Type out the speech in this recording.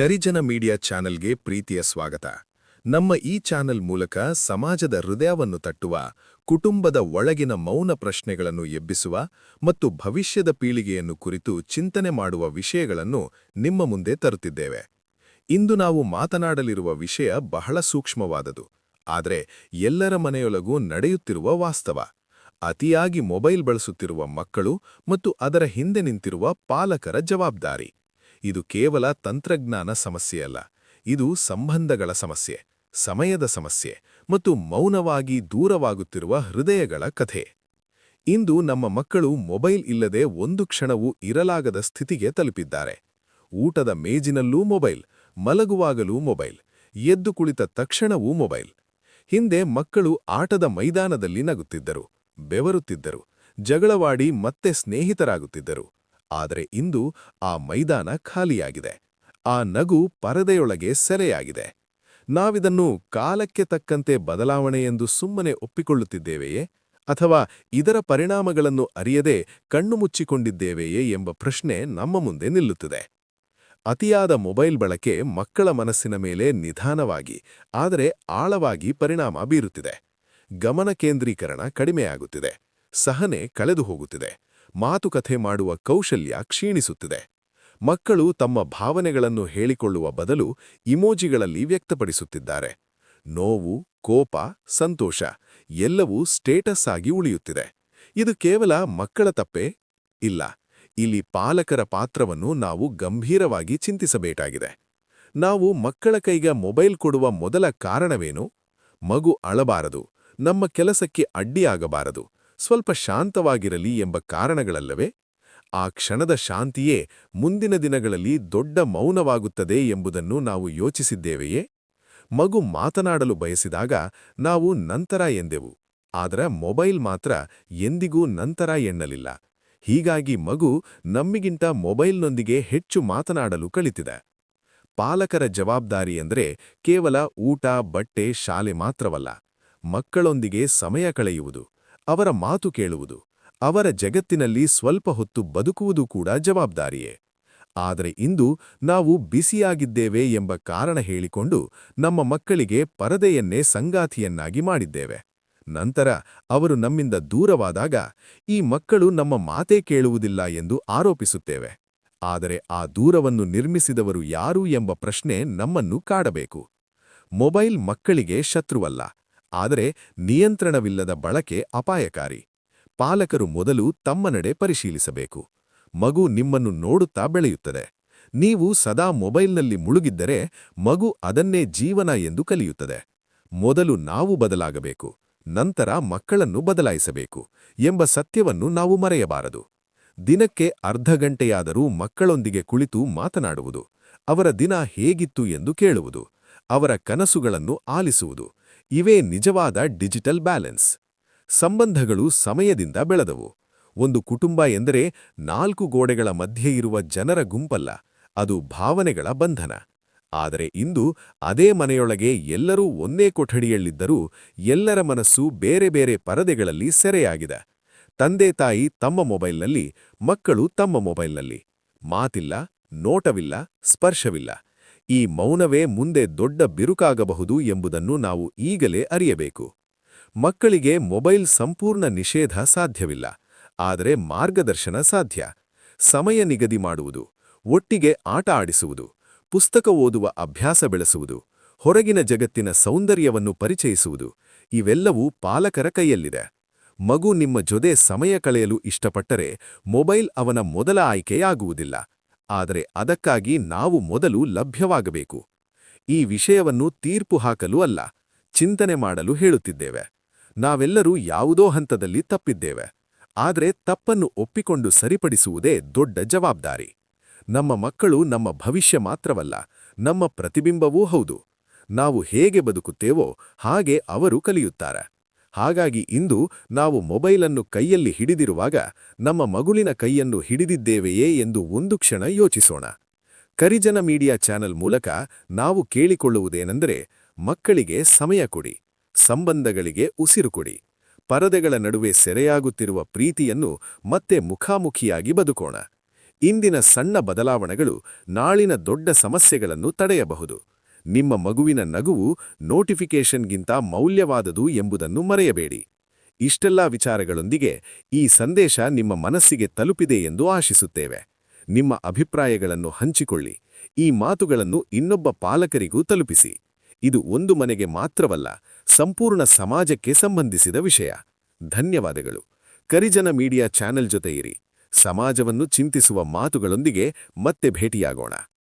ಕರಿಜನ media ಚಾನೆಲ್ಗೆ ಪ್ರೀತಿಯ ಸ್ವಾಗತ. ನಮ್ಮ ಈ ಚಾನೆಲ್ ಮೂಲಕ ಸಮಾಜದ ಹೃದಯವನ್ನು ತಟ್ಟುವ, ಕುಟುಂಬದ ಒಳಗಿನ ಮೌನ ಪ್ರಶ್ನೆಗಳನ್ನು ಎಬ್ಬಿಸುವ ಮತ್ತು ಭವಿಷ್ಯದ ಪೀಳಿಗೆಯನ್ನು ಕುರಿತು ಚಿಂತನೆ ಮಾಡುವ ವಿಷಯಗಳನ್ನು ನಿಮ್ಮ ಮುಂದೆ ತರುತ್ತಿದ್ದೇವೆ. ಇಂದು ನಾವು ಮಾತನಾಡಲಿರುವ ವಿಷಯ ಬಹಳ ಸೂಕ್ಷ್ಮವಾದದು. ಆದರೆ ಎಲ್ಲರ ಮನೆಯೊಳಗೂ ನಡೆಯುತ್ತಿರುವ ವಾಸ್ತವ. ಅತಿಯಾಗಿ ಮೊಬೈಲ್ ಬಳಸುತ್ತಿರುವ ಮಕ್ಕಳು ಮತ್ತು ಅದರ ಹಿಂದೆ ನಿಂತಿರುವ ಪಾಲಕರ ಜವಾಬ್ದಾರಿ. ಇದು ಕೇವಲ ತಂತ್ರಜ್ಞಾನ ಸಮಸ್ಯೆಯಲ್ಲ. ಇದು ಸಂಬಂಧಗಳ ಸಮಸ್ಯೆ, ಸಮಯದ ಸಮಸ್ಯೆ ಮತ್ತು ಮೌನವಾಗಿ ದೂರವಾಗುತ್ತಿರುವ ಹೃದಯಗಳ ಕಥೆ. ಇಂದು ನಮ್ಮ ಮಕ್ಕಳು ಮೊಬೈಲ್ ಇಲ್ಲದೆ ಒಂದು ಕ್ಷಣವೂ ಇರಲಾಗದ ಸ್ಥಿತಿಗೆ ತಲುಪಿದ್ದಾರೆ. ಊಟದ ಮೇಜಿನಲ್ಲೂ ಮೊಬೈಲ್, ಮಲಗುವಾಗಲೂ ಮೊಬೈಲ್, ಎದ್ದು ಕುಳಿತ ತಕ್ಷಣವೂ ಮೊಬೈಲ್. ಹಿಂದೆ ಮಕ್ಕಳು ಆಟದ ಮೈದಾನದಲ್ಲಿ ನಗುತ್ತಿದ್ದರು, ಬೆವರುತ್ತಿದ್ದರು, ಜಗಳವಾಡಿ ಮತ್ತೆ ಸ್ನೇಹಿತರಾಗುತ್ತಿದ್ದರು. ಆದರೆ ಇಂದು ಆ ಮೈದಾನ ಖಾಲಿಯಾಗಿದೆ. ಆ ನಗು ಪರದೆಯೊಳಗೆ ಸೆರೆಯಾಗಿದೆ. ನಾವಿದನ್ನು ಕಾಲಕ್ಕೆ ತಕ್ಕಂತೆ ಬದಲಾವಣೆ ಎಂದು ಸುಮ್ಮನೆ ಒಪ್ಪಿಕೊಳ್ಳುತ್ತಿದ್ದೇವೆಯೇ? ಅಥವಾ ಇದರ ಪರಿಣಾಮಗಳನ್ನು ಅರಿಯದೆ ಕಣ್ಣು ಮುಚ್ಚಿಕೊಂಡಿದ್ದೇವೆಯೇ ಎಂಬ ಪ್ರಶ್ನೆ ನಮ್ಮ ಮುಂದೆ ನಿಲ್ಲುತ್ತದೆ. ಅತಿಯಾದ ಮೊಬೈಲ್ ಬಳಕೆ ಮಕ್ಕಳ ಮನಸ್ಸಿನ ಮೇಲೆ ನಿಧಾನವಾಗಿ, ಆದರೆ ಆಳವಾಗಿ ಪರಿಣಾಮ ಬೀರುತ್ತಿದೆ. ಗಮನ ಕೇಂದ್ರೀಕರಣ ಕಡಿಮೆಯಾಗುತ್ತಿದೆ. ಸಹನೆ ಕಳೆದು ಹೋಗುತ್ತಿದೆ ಮಾತುಕತೆ ಮಾಡುವ ಕೌಶಲ್ಯ ಕ್ಷೀಣಿಸುತ್ತಿದೆ. ಮಕ್ಕಳು ತಮ್ಮ ಭಾವನೆಗಳನ್ನು ಹೇಳಿಕೊಳ್ಳುವ ಬದಲು ಇಮೋಜಿಗಳಲ್ಲಿ ವ್ಯಕ್ತಪಡಿಸುತ್ತಿದ್ದಾರೆ. ನೋವು, ಕೋಪ, ಸಂತೋಷ ಎಲ್ಲವೂ ಸ್ಟೇಟಸ್ ಆಗಿ ಉಳಿಯುತ್ತಿದೆ. ಇದು ಕೇವಲ ಮಕ್ಕಳ ತಪ್ಪೇ? ಇಲ್ಲ. ಇಲ್ಲಿ ಪಾಲಕರ ಪಾತ್ರವನ್ನು ನಾವು ಗಂಭೀರವಾಗಿ ಚಿಂತಿಸಬೇಕಾಗಿದೆ. ನಾವು ಮಕ್ಕಳ ಕೈಗೆ ಮೊಬೈಲ್ ಕೊಡುವ ಮೊದಲ ಕಾರಣವೇನು? ಮಗು ಅಳಬಾರದು, ನಮ್ಮ ಕೆಲಸಕ್ಕೆ ಅಡ್ಡಿಯಾಗಬಾರದು ಸ್ವಲ್ಪ ಶಾಂತವಾಗಿರಲಿ ಎಂಬ ಕಾರಣಗಳಲ್ಲವೇ ಆ ಕ್ಷಣದ ಶಾಂತಿಯೇ ಮುಂದಿನ ದಿನಗಳಲ್ಲಿ ದೊಡ್ಡ ಮೌನವಾಗುತ್ತದೆ ಎಂಬುದನ್ನು ನಾವು ಯೋಚಿಸಿದ್ದೇವೆಯೇ? ಮಗು ಮಾತನಾಡಲು ಬಯಸಿದಾಗ ನಾವು ನಂತರ ಎಂದೆವು. ಆದರೆ ಮೊಬೈಲ್ ಮಾತ್ರ ಎಂದಿಗೂ ನಂತರ ಎನ್ನಲಿಲ್ಲ ಹೀಗಾಗಿ ಮಗು ನಮ್ಮಿಗಿಂತ ಮೊಬೈಲ್ನೊಂದಿಗೆ ಹೆಚ್ಚು ಮಾತನಾಡಲು ಕಲಿತಿದೆ ಪಾಲಕರ ಜವಾಬ್ದಾರಿ ಎಂದರೆ ಕೇವಲ ಊಟ, ಬಟ್ಟೆ, ಶಾಲೆ ಮಾತ್ರವಲ್ಲ, ಮಕ್ಕಳೊಂದಿಗೆ ಸಮಯ ಕಳೆಯುವುದು. ಅವರ ಮಾತು ಕೇಳುವುದು, ಅವರ ಜಗತ್ತಿನಲ್ಲಿ ಸ್ವಲ್ಪ ಹೊತ್ತು ಬದುಕುವುದು ಕೂಡ ಜವಾಬ್ದಾರಿಯೇ. ಆದರೆ ಇಂದು ನಾವು ಬಿಸಿಯಾಗಿದ್ದೇವೆ ಎಂಬ ಕಾರಣ ಹೇಳಿಕೊಂಡು ನಮ್ಮ ಮಕ್ಕಳಿಗೆ ಪರದೆಯನ್ನೇ ಸಂಗಾತಿಯನ್ನಾಗಿ ಮಾಡಿದ್ದೇವೆ. ನಂತರ ಅವರು ನಮ್ಮಿಂದ ದೂರವಾದಾಗ ಈ ಮಕ್ಕಳು ನಮ್ಮ ಮಾತೇ ಕೇಳುವುದಿಲ್ಲ ಎಂದು ಆರೋಪಿಸುತ್ತೇವೆ. ಆದರೆ ಆ ದೂರವನ್ನು ನಿರ್ಮಿಸಿದವರು ಯಾರು ಎಂಬ ಪ್ರಶ್ನೆ ನಮ್ಮನ್ನು ಕಾಡಬೇಕು. ಮೊಬೈಲ್ ಮಕ್ಕಳಿಗೆ ಶತ್ರುವಲ್ಲ. ಆದರೆ ನಿಯಂತ್ರಣವಿಲ್ಲದ ಬಳಕೆ ಅಪಾಯಕಾರಿ. ಪಾಲಕರು ಮೊದಲು ತಮ್ಮ ನಡೆ ಪರಿಶೀಲಿಸಬೇಕು. ಮಗು ನಿಮ್ಮನ್ನು ನೋಡುತ್ತಾ ಬೆಳೆಯುತ್ತದೆ. ನೀವು ಸದಾ ಮೊಬೈಲ್ನಲ್ಲಿ ಮುಳುಗಿದ್ದರೆ ಮಗು ಅದನ್ನೇ ಜೀವನ ಎಂದು ಕಲಿಯುತ್ತದೆ. ಮೊದಲು ನಾವು ಬದಲಾಗಬೇಕು. ನಂತರ ಮಕ್ಕಳನ್ನು ಬದಲಾಯಿಸಬೇಕು ಎಂಬ ಸತ್ಯವನ್ನು ನಾವು ಮರೆಯಬಾರದು. ದಿನಕ್ಕೆ ಅರ್ಧ ಗಂಟೆಯಾದರೂ ಮಕ್ಕಳೊಂದಿಗೆ ಕುಳಿತು ಮಾತನಾಡುವುದು, ಅವರ ದಿನ ಹೇಗಿತ್ತು ಎಂದು ಕೇಳುವುದು, ಅವರ ಕನಸುಗಳನ್ನು ಆಲಿಸುವುದು ಇವೇ ನಿಜವಾದ ಡಿಜಿಟಲ್ ಬ್ಯಾಲೆನ್ಸ್. ಸಂಬಂಧಗಳು ಸಮಯದಿಂದ ಬೆಳೆದವು. ಒಂದು ಕುಟುಂಬ ಎಂದರೆ ನಾಲ್ಕು ಗೋಡೆಗಳ ಮಧ್ಯೆ ಇರುವ ಜನರ ಗುಂಪಲ್ಲ, ಅದು ಭಾವನೆಗಳ ಬಂಧನ. ಆದರೆ ಇಂದು ಅದೇ ಮನೆಯೊಳಗೆ ಎಲ್ಲರೂ ಒಂದೇ ಕೊಠಡಿಯಲ್ಲಿದ್ದರೂ ಎಲ್ಲರ ಮನಸ್ಸು ಬೇರೆ ಬೇರೆ ಪರದೆಗಳಲ್ಲಿ ಸೆರೆಯಾಗಿದೆ. ತಂದೆ ತಾಯಿ ತಮ್ಮ ಮೊಬೈಲ್ನಲ್ಲಿ, ಮಕ್ಕಳು ತಮ್ಮ ಮೊಬೈಲ್ನಲ್ಲಿ. ಮಾತಿಲ್ಲ, ನೋಟವಿಲ್ಲ, ಸ್ಪರ್ಶವಿಲ್ಲ. ಈ ಮೌನವೇ ಮುಂದೆ ದೊಡ್ಡ ಬಿರುಕಾಗಬಹುದು ಎಂಬುದನ್ನು ನಾವು ಈಗಲೇ ಅರಿಯಬೇಕು. ಮಕ್ಕಳಿಗೆ ಮೊಬೈಲ್ ಸಂಪೂರ್ಣ ನಿಷೇಧ ಸಾಧ್ಯವಿಲ್ಲ, ಆದರೆ ಮಾರ್ಗದರ್ಶನ ಸಾಧ್ಯ. ಸಮಯ ನಿಗದಿ ಮಾಡುವುದು, ಒಟ್ಟಿಗೆ ಆಟ ಆಡಿಸುವುದು, ಪುಸ್ತಕ ಓದುವ ಅಭ್ಯಾಸ ಬೆಳೆಸುವುದು, ಹೊರಗಿನ ಜಗತ್ತಿನ ಸೌಂದರ್ಯವನ್ನು ಪರಿಚಯಿಸುವುದು, ಇವೆಲ್ಲವೂ ಪಾಲಕರ ಕೈಯಲ್ಲಿದೆ. ಮಗು ನಿಮ್ಮ ಜೊತೆ ಸಮಯ ಕಳೆಯಲು ಇಷ್ಟಪಟ್ಟರೆ ಮೊಬೈಲ್ ಅವನ ಮೊದಲ ಆಯ್ಕೆಯಾಗುವುದಿಲ್ಲ. ಆದರೆ ಅದಕ್ಕಾಗಿ ನಾವು ಮೊದಲು ಲಭ್ಯವಾಗಬೇಕು. ಈ ವಿಷಯವನ್ನು ತೀರ್ಪು ಹಾಕಲು ಅಲ್ಲ, ಚಿಂತನೆ ಮಾಡಲು ಹೇಳುತ್ತಿದ್ದೇವೆ. ನಾವೆಲ್ಲರೂ ಯಾವುದೋ ಹಂತದಲ್ಲಿ ತಪ್ಪಿದ್ದೇವೆ, ಆದರೆ ತಪ್ಪನ್ನು ಒಪ್ಪಿಕೊಂಡು ಸರಿಪಡಿಸುವುದೇ ದೊಡ್ಡ ಜವಾಬ್ದಾರಿ. ನಮ್ಮ ಮಕ್ಕಳು ನಮ್ಮ ಭವಿಷ್ಯ ಮಾತ್ರವಲ್ಲ, ನಮ್ಮ ಪ್ರತಿಬಿಂಬವೂ ಹೌದು. ನಾವು ಹೇಗೆ ಬದುಕುತ್ತೇವೋ ಹಾಗೆ ಅವರು ಕಲಿಯುತ್ತಾರೆ. ಹಾಗಾಗಿ ಇಂದು ನಾವು ಮೊಬೈಲನ್ನು ಕೈಯಲ್ಲಿ ಹಿಡಿದಿರುವಾಗ ನಮ್ಮ ಮಗುಲಿನ ಕೈಯನ್ನು ಹಿಡಿದಿದ್ದೇವೆಯೇ ಎಂದು ಒಂದು ಕ್ಷಣ ಯೋಚಿಸೋಣ. ಕರಿಜನ ಮೀಡಿಯಾ ಚಾನೆಲ್ ಮೂಲಕ ನಾವು ಕೇಳಿಕೊಳ್ಳುವುದೇನೆಂದರೆ ಮಕ್ಕಳಿಗೆ ಸಮಯ ಕೊಡಿ, ಸಂಬಂಧಗಳಿಗೆ ಉಸಿರು ಕೊಡಿ, ಪರದೆಗಳ ನಡುವೆ ಸೆರೆಯಾಗುತ್ತಿರುವ ಪ್ರೀತಿಯನ್ನು ಮತ್ತೆ ಮುಖಾಮುಖಿಯಾಗಿ ಬದುಕೋಣ. ಇಂದಿನ ಸಣ್ಣ ಬದಲಾವಣೆಗಳು ನಾಳಿನ ದೊಡ್ಡ ಸಮಸ್ಯೆಗಳನ್ನು ತಡೆಯಬಹುದು. ನಿಮ್ಮ ಮಗುವಿನ ನಗುವು ನೋಟಿಫಿಕೇಷನ್ಗಿಂತ ಮೌಲ್ಯವಾದದು ಎಂಬುದನ್ನು ಮರೆಯಬೇಡಿ. ಇಷ್ಟೆಲ್ಲಾ ವಿಚಾರಗಳೊಂದಿಗೆ ಈ ಸಂದೇಶ ನಿಮ್ಮ ಮನಸ್ಸಿಗೆ ತಲುಪಿದೆ ಎಂದು ಆಶಿಸುತ್ತೇವೆ. ನಿಮ್ಮ ಅಭಿಪ್ರಾಯಗಳನ್ನು ಹಂಚಿಕೊಳ್ಳಿ. ಈ ಮಾತುಗಳನ್ನು ಇನ್ನೊಬ್ಬ ಪಾಲಕರಿಗೂ ತಲುಪಿಸಿ. ಇದು ಒಂದು ಮನೆಗೆ ಮಾತ್ರವಲ್ಲ, ಸಂಪೂರ್ಣ ಸಮಾಜಕ್ಕೆ ಸಂಬಂಧಿಸಿದ ವಿಷಯ. ಧನ್ಯವಾದಗಳು. ಕರಿಜನ ಮೀಡಿಯಾ ಚಾನೆಲ್ ಜೊತೆ ಇರಿ ಸಮಾಜವನ್ನು ಚಿಂತಿಸುವ ಮಾತುಗಳೊಂದಿಗೆ ಮತ್ತೆ ಭೇಟಿಯಾಗೋಣ.